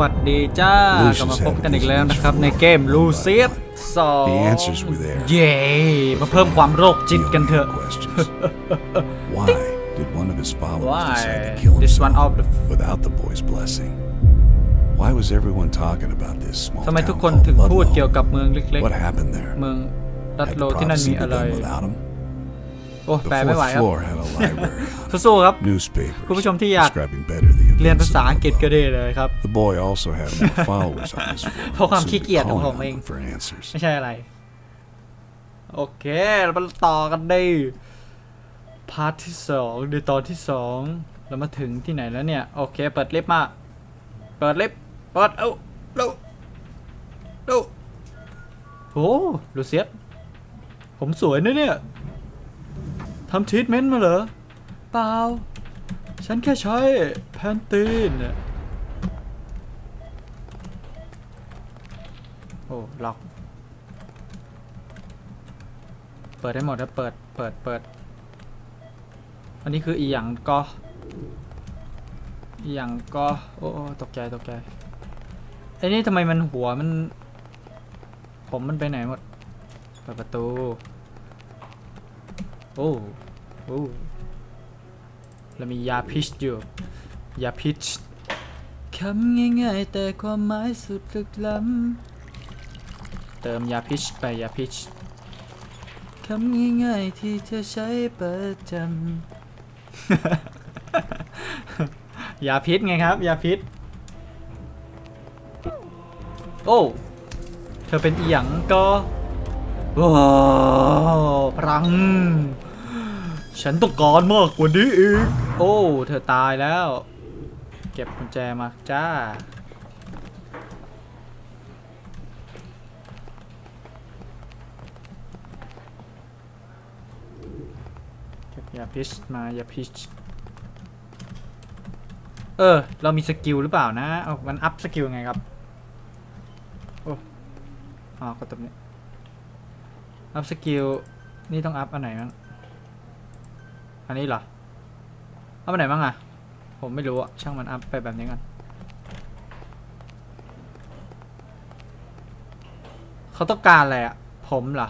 วัสดีจ้า Lucius กลับมาพบ had กันอีก these แล้วนะครับ ในเกมลูเซียสสอง The answers were there. เย้มาเพิ่มความโรคจิต The กัน only เถอะ questions. Why did one of his followers Why? decide to kill This himself one of the- without the boy's blessing? Why was everyone talking about this small ทำไม town ทุกคน called ถึงพูดเกี่ยว Ludlow? กับเมืองเล็ก What happened there? ๆเมืองรัด Had โล the ที่นั่นมี prophecy อะไร begun without him? โอ้ The แปลไม่ไหว fourth ครับ floor had a library on it. สู้ๆครับ Newspapers คุณผู้ชมที่อยาก describing better the เรียน events ภาษา of อังกฤษก็ Ludlow. ได้เลยครับ The boy also had more followers on his floor. เพราะความ so ขี้ they're เกียจของ calling ผม on เอง him for answers. ไม่ใช่อะไร โอเคเรามาต่อกันได้พาร์ทที่สองในตอนที่สองเรามาถึงที่ไหนแล้วเนี่ย โอเค เปิดลิฟต์มา เปิดลิฟต์เปิดเอ้าเร็วเร็วโอ้ลูเซียสผมสวยนะเนี่ยทำทรีทเมนต์มาเหรอ เปล่า ฉันแค่ใช้แพนตีนน่ะโอ้ล็อกเปิดได้หมดนะเปิดเปิดเปิด อันนี้คืออีหยังก็อีหยังก็โอ้โอ้ตกใจตกใจไอ้นี่ทำไมมันหัวมัน ผมมันไปไหนหมดเปิดประตู โอ้โอ้ แล้วมียาพิษอยู่ ยาพิษคำง่ายๆ แต่ความหมายสุดลึกล้ำ เติมยาพิษไปยาพิษคำง่ายๆ ที่เธอใช้ประจำ ยาพิษไงครับ ยาพิษ โอ้ เธอเป็นอีหยังก็ว้าวพลัง ฉันต้องการมากกว่านี้อีก โอ้ เธอตายแล้ว เก็บกุญแจมาจ้า เก็บยาพิชมายาพิชเออ เรามีสกิลหรือเปล่านะ เอามันอัพสกิลไงครับ โอ้อ๋อกดตรงนี้ อัพสกิล นี่ต้องอัพอันไหนบ้งอันนี้เหรอ อัพอันไหนบ้างอะผมไม่รู้อะช่างมันอัพไปแบบนี้กันเขาต้องการอะไรอะผมเหรอ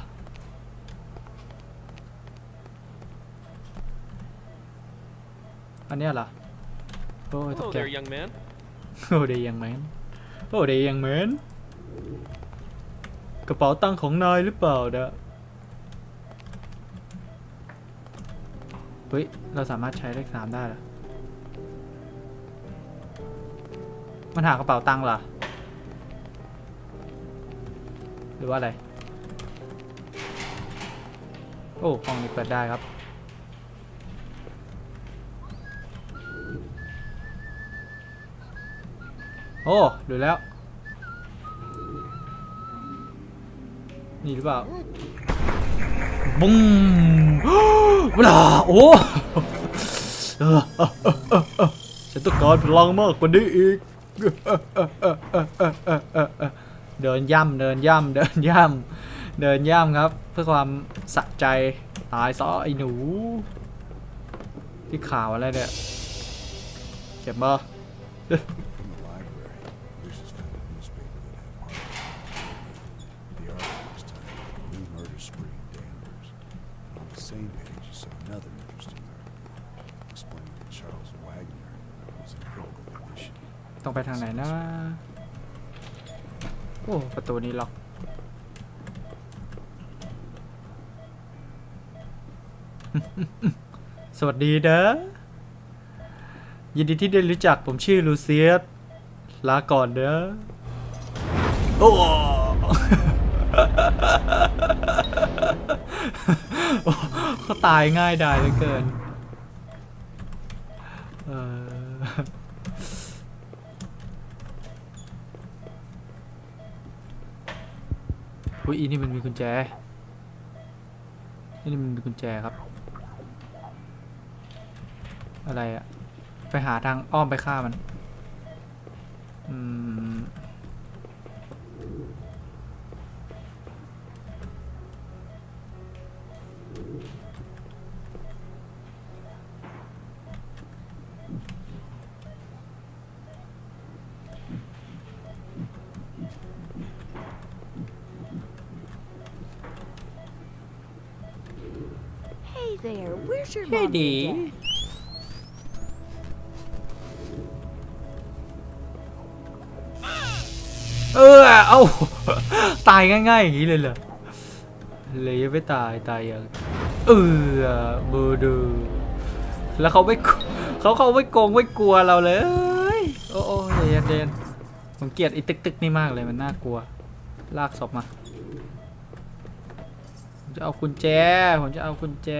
อันเนี้ยเหรอโอ้ยตก Hello ใจ there, young man. โอ้เดยังแมนโอ้เดยังแมนกระเป๋าตังค์ของนายหรือเปล่าเด้อ เฮ้ย เราสามารถใช้เลขสามได้เหรอ มันหากระเป๋าตังค์เหรอ หรือว่าอะไร โอ้ห้องนี้เปิดได้ครับ โอ้ดูแล้ว นี่หรือเปล่าบุ้ง วลาโอ้เออเออเออเออฉันต้องการพลังมากกว่านี้อีก เดินย่ำเดินย่ำเดินย่ำเดินย่ำครับ เพื่อความสะใจตายซะไอ้หนู ที่ข่าวอะไรเนี่ย เก็บมา From the library, Lucius found a newspaper that had part of it. The article was titled New Murder Spree in Danvers. And on the same page, you saw another interesting article explaining that Charles Wagner was in critical condition. ต้องไปทางไหนนะ โอ้ ประตูนี้ล็อก สวัสดีเด้อ ยินดีที่ได้รู้จักผมชื่อลูเซียส ลาก่อนเด้อ โอ้เขาตายง่ายดายเหลือเกิน อุ้ยอีนี่มันมีกุญแจนี่มันมีกุญแจครับ อะไรอะไปหาทางอ้อมไปฆ่ามัน Where's your Hey, mom and Dee. dad? เออ เอ้า ตายง่ายๆอย่างนี้เลยเหรอ เลยยังไม่ตายตายยังเออเบอร์ดู แล้วเขาไม่กลัวเขาเขาไม่โกงไม่กลัวเราเลย โอ้โอ้เย็นเย็นผมเกลียดไอ้ตึกตึกๆนี่มากเลยมันน่ากลัว ลากศพมา ผมจะเอากุญแจ ผมจะเอากุญแจ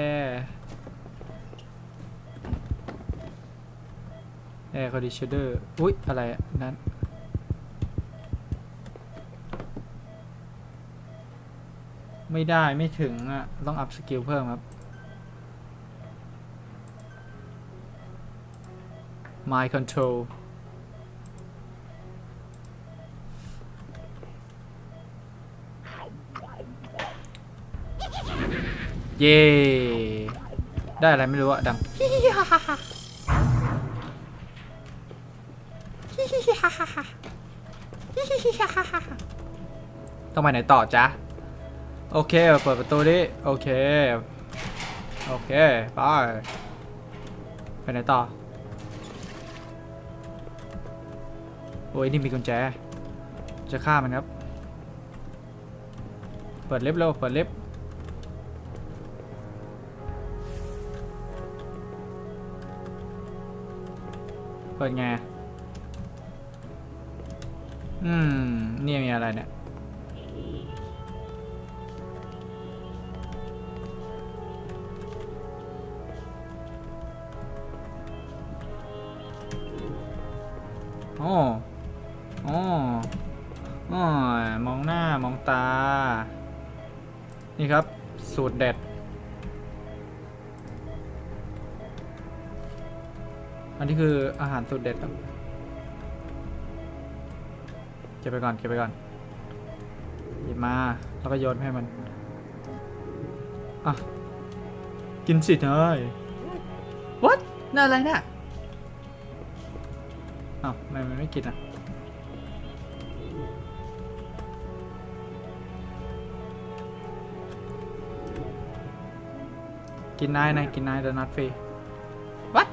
แอร์คอนดิชเนอร์อุ้ยอะไรอะนั้นไม่ได้ไม่ถึงอะ ต้องอัพสกิลเพิ่มครับ My control เย่ ได้อะไรไม่รู้อะดัง ต้องไปไหนต่อจ๊ะ โอเค เปิดประตูดิ โอเค โอเค ไป ไปไหนต่อ โอ้ยนี่มีกุญแจ จะฆ่ามันครับ เปิดเลิฟต์เร็ว เปิดเลิฟต์เปิดไง อืม นี่มีอะไรเนี่ยโอ้โอ้โอ้มองหน้ามองตา นี่ครับ สูตรเด็ด อันนี้คืออาหารสูตรเด็ดครับ ก็บไปก่อนเก็บไปก่อนหยิบมาแล้วก็โยนให้มันอะกินสิเนย what น่าอะไรน่ะอ้าวทำไมมันไม่กินอะกินนายนะกินนายโดนัทฟรี what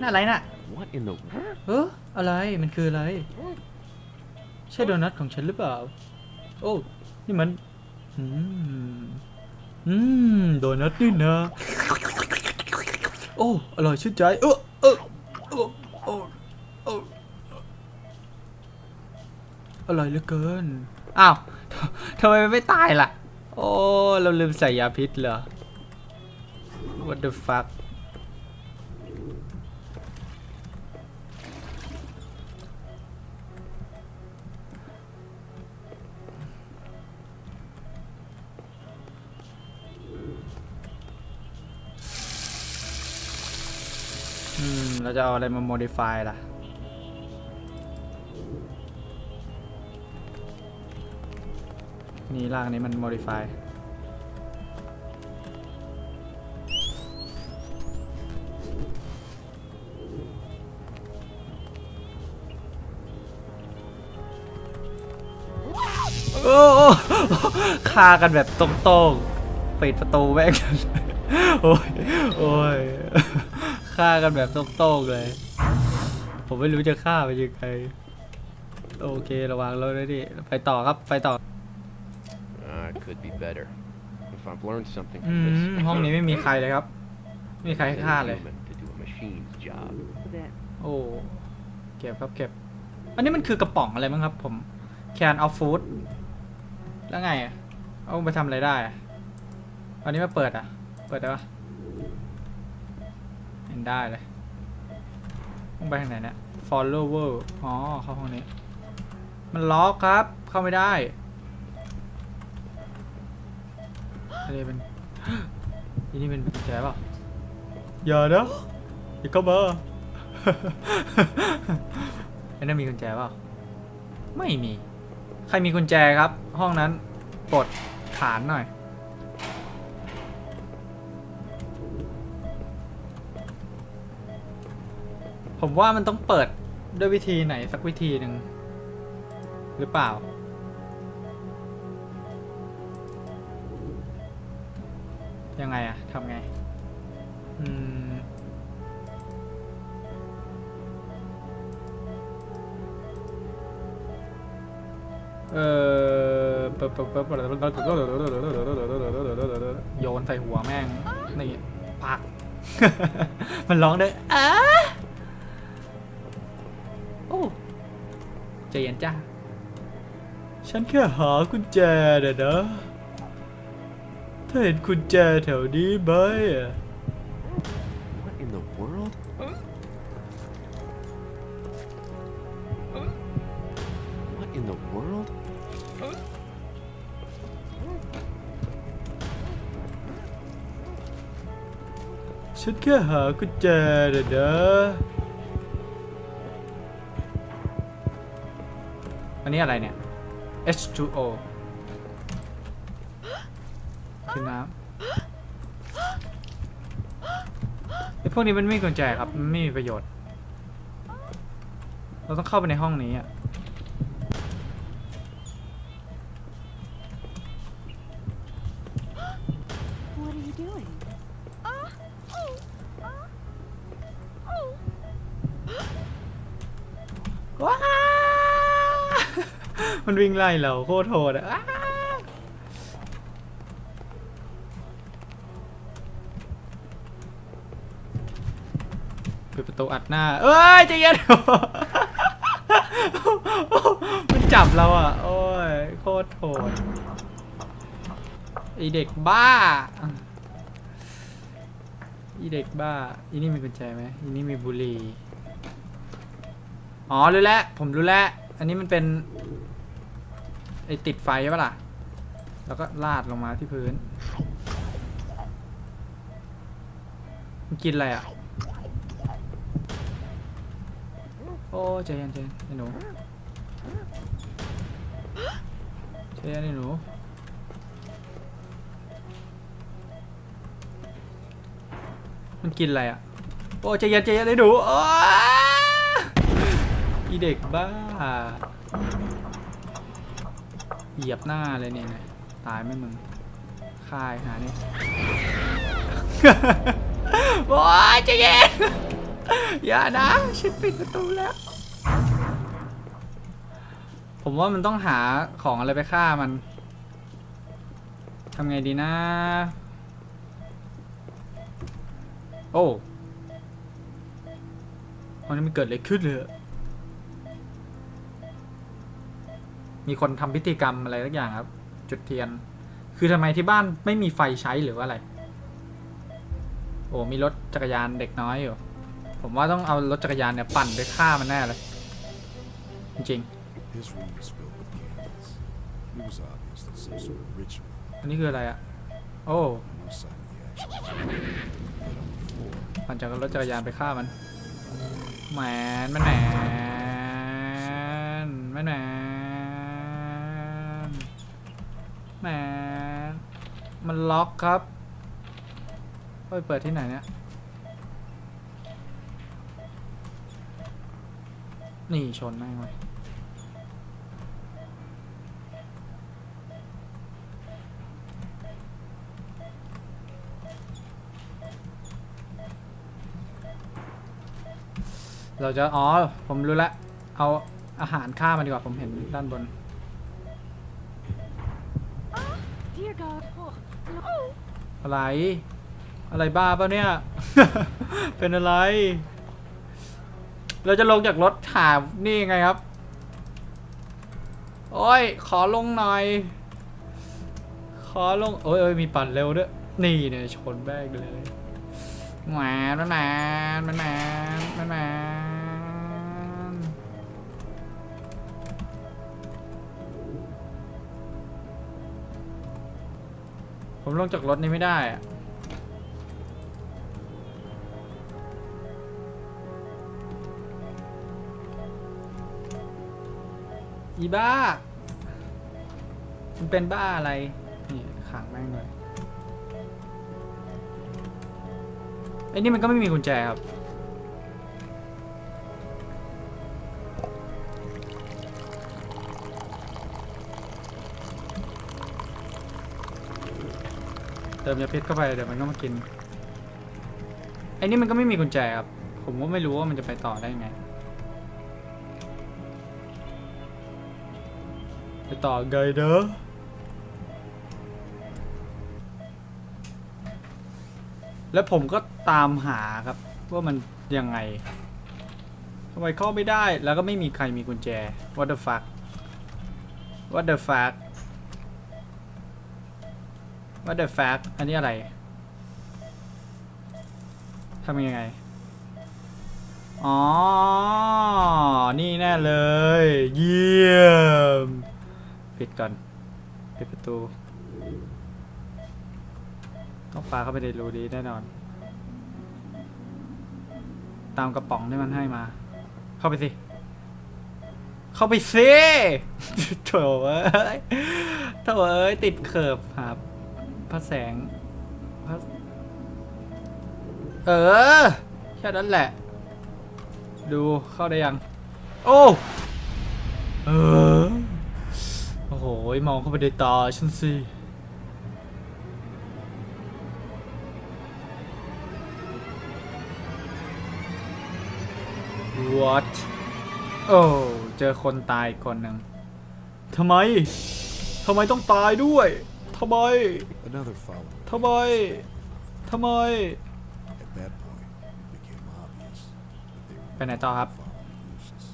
น่าอะไรน่ะ What in the world? เอออะไร มันคืออะไร ใช่โดนัทของฉันหรือเปล่า โอ้ นี่มัน อืม อืม โดนัทนี่นะ โอ้ อร่อยชื่นใจ เออเออเออเอออออร่อยเหลือเกิน อ้าวทำไมไม่ตายล่ะ โอ้ เราลืมใส่ยาพิษเหรอ What the fuck เราจะเอาอะไรมา modify ล่ะ นี่ร่างนี้มัน modify โอ้โอ้คากันแบบตรงๆปิดประตูแม่งโอ้ย โอ้ย ฆ่ากันแบบตรงๆเลย ผมไม่รู้จะฆ่าไปยังไงโอเคระวังรถด้วยดิไปต่อครับไปต่อ Uh, could be better. If I've learned something อื from ม this, ห้องนี้ไม่มีใครเลยครับ ไม่มีใครให้ Get a ฆ่าเลย human to do a machine's job. โอ้เก็บครับเก็บ อันนี้มันคือกระป๋องอะไรมั้งครับ ผม can of food แล้วไงอะเอาไปทำอะไรได้อะอันนี้มาเปิดอะ เปิดได้ปะเห็น ได้เลยต้องไปทางไหนเนี่ย follower อ๋อ เข้าห้องนี้ มันล็อกครับ เข้าไม่ได้อะไรเป็นที่นี่เป็นกุญแจเปล่าอย่านะอย่าเข้ามาไอ้นั่นมีกุญแจเปล่าไม่มี ใครมีกุญแจครับ ห้องนั้นกดขานหน่อย ผมว่ามันต้องเปิดด้วยวิธีไหนสักวิธีหนึ่งหรือเปล่า ยังไงอะทำไง อืม เออปึ๊บปึ๊บปึ๊บโยนใส่หัวแม่ง นี่ ปัก มันร้องด้วยอ้า ใจเย็นจ้าฉันแค่หากุญแจเด้อนะถ้าเห็นกุญแจแถวนี้ไหมอะ What in the world? What in the world? ฉันแค่หากุญแจเด้อนะ นนี้อะไรเนี่ย H2O คือน้ำไอพวกนี้มันไม่มีกุญแจครับมันไม่มีประโยชน์ เราต้องเข้าไปในห้องนี้อะ What are you doing? ว้า มันวิ่งไล่เราโคตรโหดอะปิดประตูอัดหน้า เอ้ยใจเย็นมันจับเราอะ โอ้ย โคตรโหดไอเด็กบ้าอีเด็กบ้าอีนี่มีกุญแจไหมอีนี่มีบุหรี่ อ๋อรู้แล้ว ผมรู้แล้ว อันนี้มันเป็น ไอติดไฟใช่ปะล่ะ แล้วก็ลาดลงมาที่พื้น มันกินอะไรอะ โอ้ใจเย็นใจเย็นไอ้หนูใจเย็นไอ้หนูมันกินอะไรอะ โอ้ใจเย็นใจเย็นไอ้หนูอีเด็กบ้า เหยียบหน้าเลยเนี่ยนะตายไหมมึงคายหานี่โอ้ยใจเย็นอย่านะฉันปิดประตูแล้ว ผมว่ามันต้องหาของอะไรไปฆ่ามันทำไงดีนะ โอ้ตอนนี้มันเกิดอะไรขึ้นเลยอะ มีคนทำพิธีกรรมอะไรสักอย่างครับ จุดเทียน คือทำไมที่บ้านไม่มีไฟใช้หรือว่าอะไร โอ้มีรถจักรยานเด็กน้อยอยู่ ผมว่าต้องเอารถจักรยานเนี่ยปั่นไปฆ่ามันแน่เลย จริง His room was filled with candles. It was obvious that some sort of ritual, ๆอันนี้คืออะไรอะโอ้ no sign of the actual fire. But on the floor, ปั่นจากรถจักรยานไปฆ่ามันแหมนแมนแหมนแมนแหมน แหมนมันล็อกครับไปเปิดที่ไหนเนี่ยนี่ชนแม่งเลยเราจะ อ๋อ ผมรู้ละ เอาอาหารฆ่ามันดีกว่า ผมเห็นด้านบน อะไร อะไรบ้าปะเนี่ย เป็นอะไร เราจะลงจากรถถานี่ไงครับ โอ้ย ขอลงหน่อย ขอลง โอ้ยโอ้ยมีปั่นเร็วด้วย นี่เนี่ยชนแบกเลยแหวนแหวนแหวน ผมลงจากรถนี้ไม่ได้อะอีบ้า มันเป็นบ้าอะไร นี่ขังแม่งเลยไอ้นี่มันก็ไม่มีกุญแจครับ เติมยาพิษเข้าไปเดี๋ยวมันก็มากินไอ้นี่มันก็ไม่มีกุญแจครับ ผมก็ไม่รู้ว่ามันจะไปต่อได้ยังไง ไปต่อไงเด้อแล้วผมก็ตามหาครับ ว่ามันยังไงทำไมเข้าไม่ได้แล้วก็ไม่มีใครมีกุญแจ what the fuck what the fuck what the fuck อันนี้อะไรทำยังไง อ๋อ นี่แน่เลย เยี่ยม ปิดก่อน ปิดประตู ต้องปลาเข้าไปในรูดีแน่นอน ตามกระป๋องที่มันให้มา เข้าไปสิ เข้าไปสิโถ่เอ้ยโถ่เอ้ย ติดเขิบครับ พระแสงพระเออ แค่นั้นแหละ ดูเข้าได้ยัง โอ้เออโอ้โห มองเข้าไปในตาฉันสิ What โอ้ เจอคนตายคนหนึ่งทำไม ทำไมต้องตายด้วย ทำไม Another follower. ทำไม ทำไม At that point, it became obvious that they were ไปไหนต่อครับ following Lucius.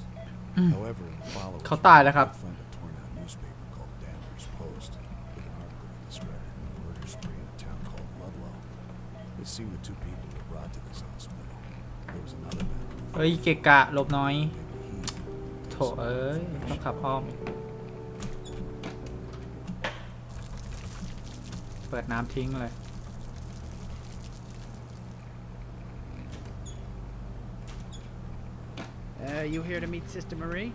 However, the followers เขาตายแล้วครับ did find a torn-out newspaper called Danvers Post with an article that described a murder spree in a town called Ludlow. It seemed the two people were brought to this hospital. There was another man who เฮ้ยเกะกะหลบหน้อย maybe he โถเอ้ย ต้องขับอ้อมอีก เปิดน้ำทิ้งเลย Uh, you here to meet Sister Marie?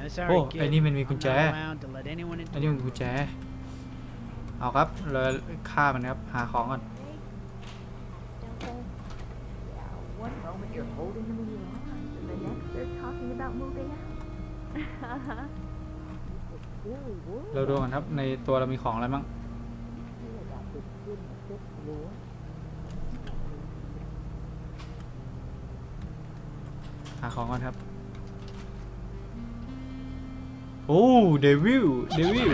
Uh, sorry, โอ้ kid. ไอ้นี่มันมีกุญ I'm แจ not allowed to let anyone ไอ้ into นี่มันกุญแจ เอาครับเลยฆ่ามันครับ หาของก่อน Yeah, one moment you're holding them in your arms, and the next they're talking about moving out. Uh-huh. Very worried เราดูกันครับ ในตัวเรามีของอะไรบ้าง about this kid in the fifth floor. หาของก่อนครับ โอ้เดวิลเดวิล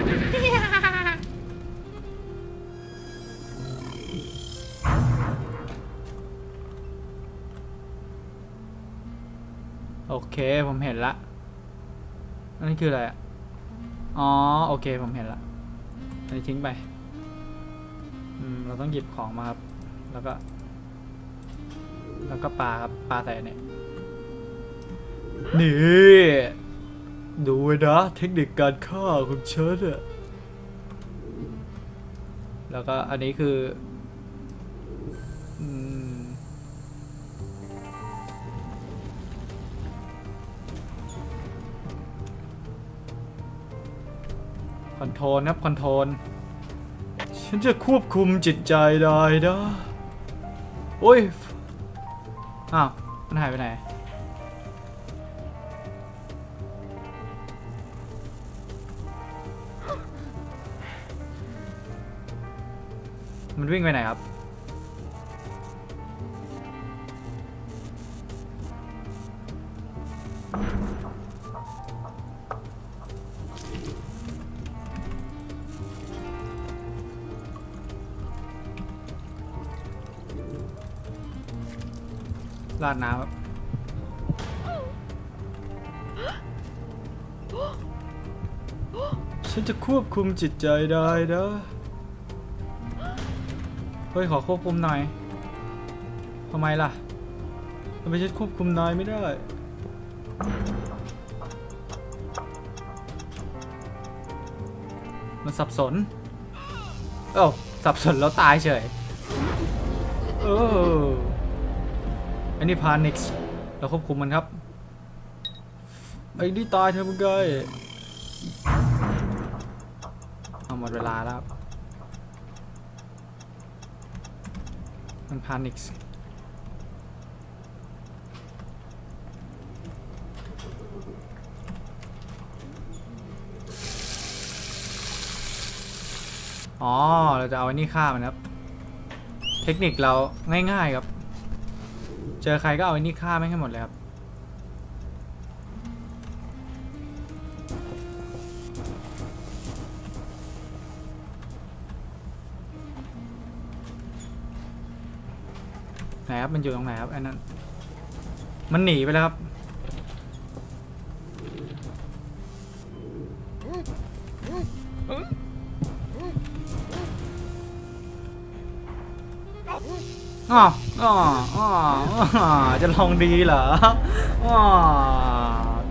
โอเค ผมเห็นละอันนี้คืออะไรอะอ๋อ โอเค ผมเห็นละอันนี้ทิ้งไป ต้องหยิบของมาครับ แล้วก็ แล้วก็ปลาครับปลาใส่อันนี้นี่ ดูไว้นะเทคนิคการฆ่าของฉันอะแล้วก็อันนี้คือคอนโทรลครับคอนโทรล ฉันจะควบคุมจิตใจได้นะโอ้ย อ้าว มันหายไปไหน มันวิ่งไปไหนครับ ลาดน้ำครับฉันจะควบคุมจิตใจได้นะเฮ้ย ขอควบคุมหน่อยทำไมล่ะทำไมฉันควบคุมนายไม่ได้ มันสับสน เอ้าสับสนแล้วตายเฉย เออ อันนี้พานิกส์เราควบคุมมันครับ ไอ้นี่ตายเธอมึงเกยเอาหมดเวลาแล้ว มันพานิกส์อ๋อ เราจะเอาไอ้นี่ฆ่ามันครับ เทคนิคเราง่ายๆครับ เจอใครก็เอาไอ้นี่ฆ่าไม่งให้หมดเลยครับ ไหนครับ มันอยู่ตรงไหนครับไอ้นั้นมันหนีไปแล้วครับอ๋อ อ๋ออ๋ออ๋อจะลองดีเหรออ๋อ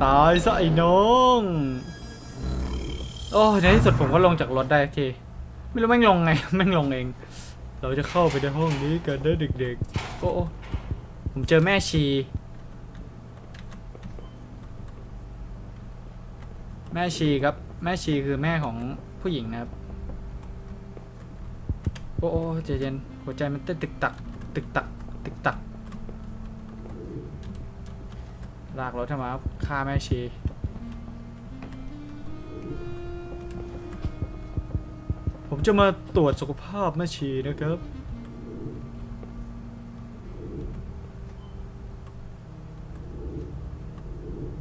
ตายซะไอ้น้องโอ้ในที่สุดผมก็ลงจากรถได้ทีไม่รู้แม่งลงไงแม่งลงเอง เราจะเข้าไปในห้องนี้กันได้เด็กๆโอ้โอ้ผมเจอแม่ชี แม่ชีครับ แม่ชีคือแม่ของผู้หญิงนะครับ โอ้โอ้ใจเย็นหัวใจมันเต้นตึกตัก ตึกตักตึกตักลากรถทำไมครับฆ่าแม่ชีผมจะมาตรวจสุขภาพแม่ชีนะครับ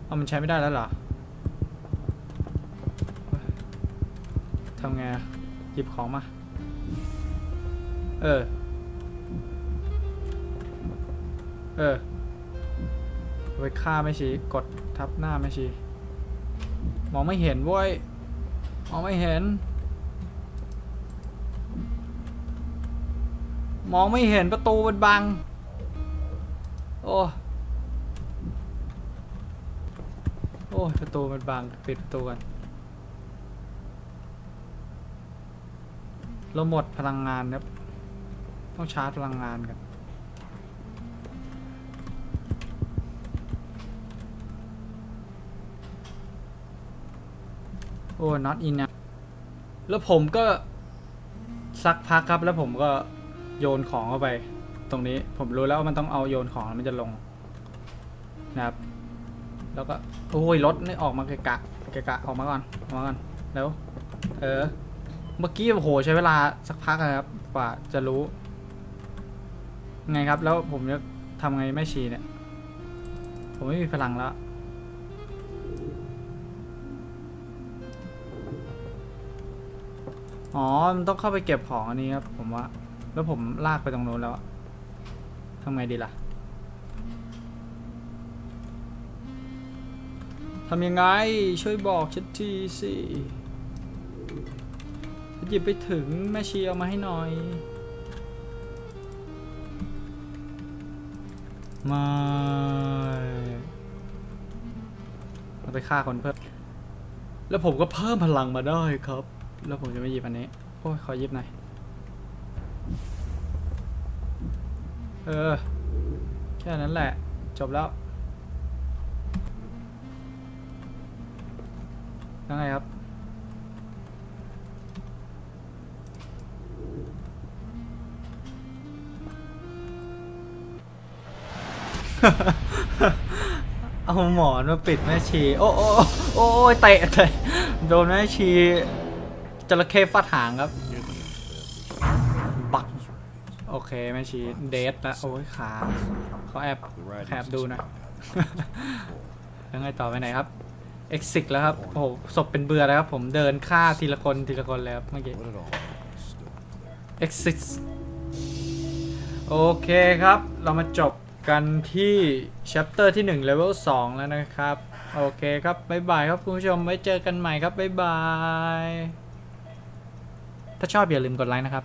เอามันใช้ไม่ได้แล้วเหรอ ทำไงหยิบของมา เออ เออไปฆ่าไม่ชีกดทับหน้าไม่ชีมองไม่เห็นเว้ยมองไม่เห็น มองไม่เห็นประตูมันบัง โอ้โอ้ประตูมันบังปิดประตูกันเราหมดพลังงานครับ ต้องชาร์จพลังงานกัน โอ้ not in นะแล้วผมก็สักพักครับ แล้วผมก็โยนของเข้าไป ตรงนี้ผมรู้แล้วว่ามันต้องเอาโยนของแล้วมันจะลงนะครับ แล้วก็โอ้ยรถนี่ออกมาเกะกะเกะกะออกมาก่อนออกมาก่อนแล้วเออเมื่อกี้โอ้โหใช้เวลาสักพักอะครับกว่าจะรู้ ไงครับแล้วผมจะทำไงไม่ชีเนี่ย ผมไม่มีพลังแล้ว อ๋อ มันต้องเข้าไปเก็บของอันนี้ครับ ผมว่า แล้วผมลากไปตรงโน้นแล้วทำไงดีล่ะทำยังไง ช่วยบอกฉันทีสิฉันหยิบไปถึงแม่ชีเอามาให้หน่อยม่เราไปฆ่าคนเพิ่ม แล้วผมก็เพิ่มพลังมาได้ครับ แล้วผมจะไม่หยิบอันนี้ โอ้ยขอหยิบหน่อย เออ แค่นั้นแหละ จบแล้วยังไงครับ เอาหมอนมาปิดแม่ชี โอ้โอ้โอ้ยเตะเตะโดนแม่ชี จระเข้ฟาดหางครับ บัก โอเคแม่ชีเดทแล้วโอ้ยขาเขาแอบ The writing's แอบดูนะ explained how แล้วไงต่อไปไหนครับ exit แล้วครับ โอ้โหศพเป็นเบื่อแล้วครับผมเดินฆ่าทีละคนทีละคนเลยครับเมื่อกี้ What it all means still unclear. exit โอเคครับ เรามาจบกันที่ chapter ที่ 1 level 2 แล้วนะครับ โอเคครับ บ๊ายบายครับ คุณผู้ชมไว้เจอกันใหม่ครับ บ๊ายบาย ถ้าชอบอย่าลืมกดไลค์นะครับ